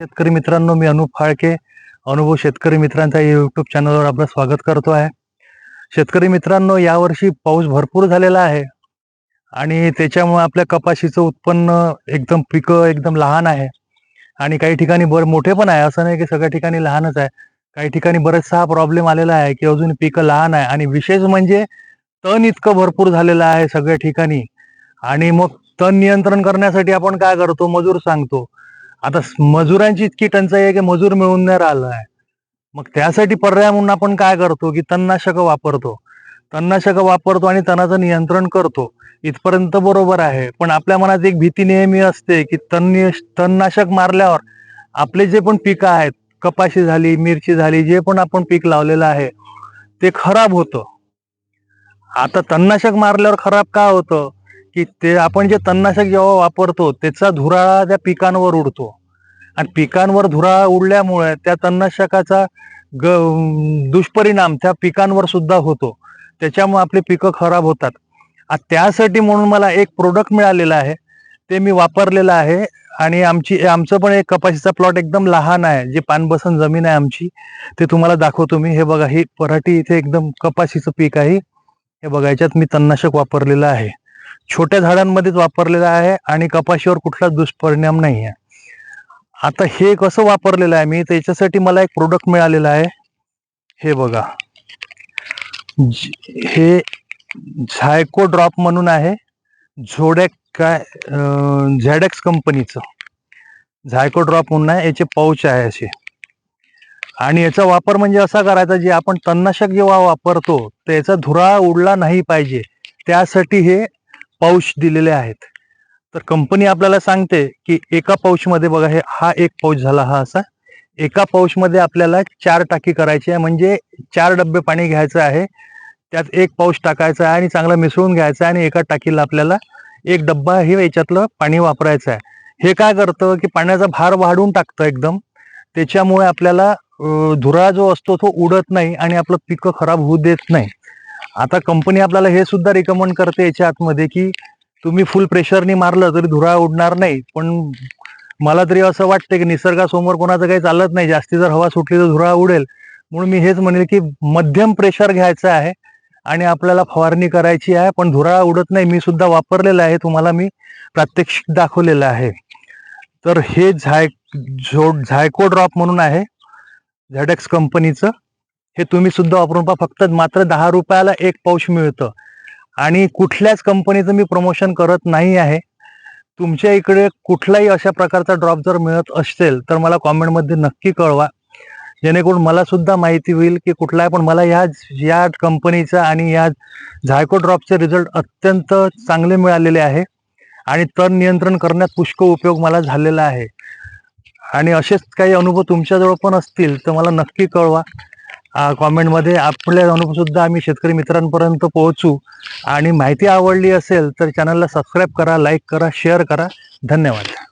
शेतकरी मित्रांनो मी अनुप फाळके अनुभव शेतकरी मित्रांच्या युट्यूब चॅनलवर आपलं स्वागत करतो आहे. शेतकरी मित्रांनो यावर्षी पाऊस भरपूर झालेला आहे आणि त्याच्यामुळे आपल्या कपाशीचं उत्पन्न एकदम पिकं एकदम लहान आहे आणि काही ठिकाणी बर मोठे पण आहे. असं नाही की सगळ्या ठिकाणी लहानच आहे. काही ठिकाणी बरेचसा हा प्रॉब्लेम आलेला आहे की अजून पिकं लहान आहे आणि विशेष म्हणजे तण इतकं भरपूर झालेलं आहे सगळ्या ठिकाणी आणि मग तण नियंत्रण करण्यासाठी आपण काय करतो? मजूर सांगतो. आता मजुरांची इतकी टंचाई आहे की मजूर मिळून नाही राहिलं आहे. मग त्यासाठी पर्याय म्हणून आपण काय करतो की तणनाशक वापरतो. तणनाशक वापरतो आणि तणाचं नियंत्रण करतो. इथपर्यंत बरोबर आहे. पण आपल्या मनात एक भीती नेहमी असते की तण तणनाशक मारल्यावर आपले जे पण पिकं आहेत कपाशी झाली मिरची झाली जे पण आपण पीक लावलेलं आहे ते खराब होतं. आता तणनाशक मारल्यावर खराब का होतं? की ते आपण जे तणनाशक जेव्हा वापरतो त्याचा धुराळा त्या पिकांवर उडतो. आणि पिकांवर धुराळा उडल्यामुळे त्या तणनाशकाचा ग दुष्परिणाम त्या पिकांवर सुद्धा होतो. त्याच्यामुळे आपली पिकं खराब होतात. आणि त्यासाठी म्हणून मला एक प्रोडक्ट मिळालेलं आहे. ते मी वापरलेलं आहे. आणि आमची आमचं पण एक कपाशीचा प्लॉट एकदम लहान आहे. जे पानबसन जमीन आहे आमची ते तुम्हाला दाखवतो मी. हे बघा ही पराठी इथे एकदम कपाशीचं पीक आहे. हे बघा याच्यात मी तणनाशक वापरलेलं आहे. छोट्या झाडांमध्येच वापरलेलं आहे आणि कपाशीवर कुठलाच दुष्परिणाम नाही आहे. आता हे कसं वापरलेलं आहे मी त्याच्यासाठी मला एक प्रोडक्ट मिळालेलं आहे. हे बघा. हे झायको ड्रॉप म्हणून आहे. झोडॅक काय झॅडॅक्स कंपनीचं. झायको ड्रॉप म्हणून आहे. याचे पाऊच आहे असे. आणि याचा वापर म्हणजे असा करायचा जे आपण तणनाशक जेव्हा वापरतो त्याचा धुरा उडला नाही पाहिजे. त्यासाठी हे पाऊश दिलेले आहेत. तर कंपनी आपल्याला सांगते की एका पाऊशमध्ये बघा हे हा एक पाऊच झाला हा असा. एका पाऊशमध्ये आपल्याला चार टाकी करायची आहे. म्हणजे चार डब्बे पाणी घ्यायचं आहे. त्यात एक पाऊश टाकायचा आहे आणि चांगला मिसळून घ्यायचा आहे आणि एका टाकीला आपल्याला एक डब्बा हे याच्यातलं पाणी वापरायचं आहे. हे काय करतं की पाण्याचा भार वाढून टाकतं एकदम. त्याच्यामुळे आपल्याला धुरा जो असतो तो उडत नाही आणि आपलं पिकं खराब होऊ देत नाही. आता कंपनी आपल्याला हे सुद्धा रिकमेंड करते याच्या आतमध्ये की तुम्ही फुल प्रेशरनी मारलं तरी धुरा उडणार नाही. पण मला तरी असं वाटतं की निसर्गासमोर कोणाचं काही चालत नाही. जास्ती जर हवा सुटली तर धुरा उडेल. म्हणून मी हेच म्हणेल की मध्यम प्रेशर घ्यायचं आहे आणि आपल्याला फवारणी करायची आहे. पण धुरा उडत नाही. मी सुद्धा वापरलेलं आहे. तुम्हाला मी प्रात्यक्षिक दाखवलेलं आहे. तर हे झाय झो झायको ड्रॉप म्हणून आहे. झॅडेक्स कंपनीचं हे तुम्ही सुद्धा वापरून पहा फक्त मात्र दहा रुपयाला एक पाऊश मिळतं. आणि कुठल्याच कंपनीचं मी प्रमोशन करत नाही आहे. तुमच्या इकडे कुठलाही अशा प्रकारचा ड्रॉप जर मिळत असेल तर मला कॉमेंटमध्ये नक्की कळवा. जेणेकरून मला सुद्धा माहिती होईल की कुठला आहे पण मला या या कंपनीचा आणि या झायको ड्रॉपचे रिझल्ट अत्यंत चांगले मिळालेले आहे. आणि तण नियंत्रण करण्यात पुष्कळ उपयोग मला झालेला आहे. आणि असेच काही अनुभव तुमच्याजवळ पण असतील तर मला नक्की कळवा. कॉमेंटमध्ये आपल्या अनुभव सुद्धा आम्ही शेतकरी मित्रांपर्यंत पोहोचू. आणि माहिती आवडली असेल तर चॅनलला सबस्क्राईब करा लाईक करा शेअर करा. धन्यवाद.